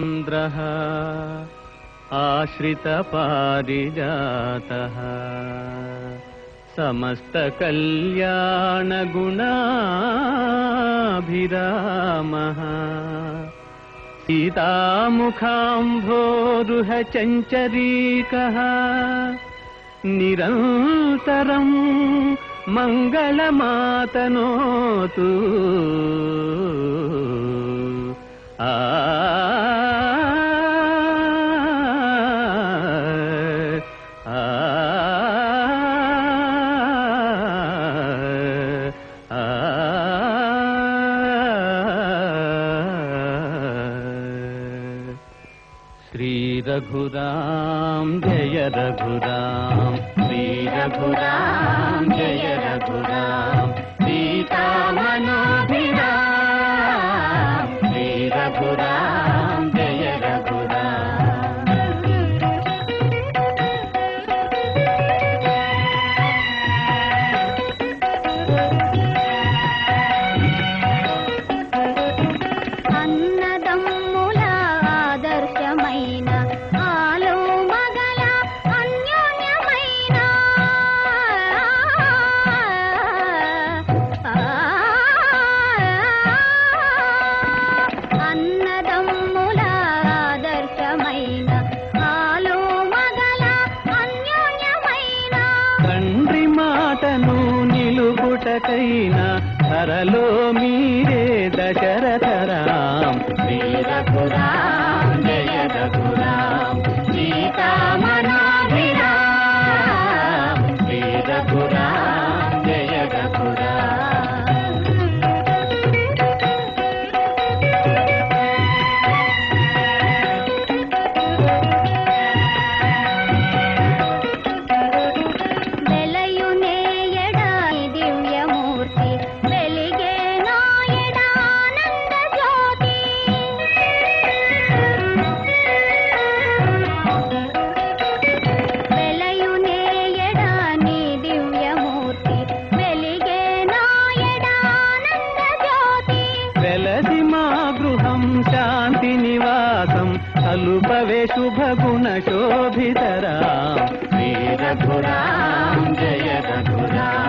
इन्द्रः आश्रितपारिजातः। समस्तकल्याणगुणाभिरामः। सीतामुखाम्भोरुह चञ्चरीकः निरन्तरम् मङ्गलमातनोतु श्रीरघुराम जय रघुराम। श्रीरघुराम जय నిలుపుటకైనా ధరలో మీరే దశరథరాం వీరపురా తలుపవే అలుపవే శుభగుణ శోభితరా. శ్రీ రఘురాం జయ రఘురాం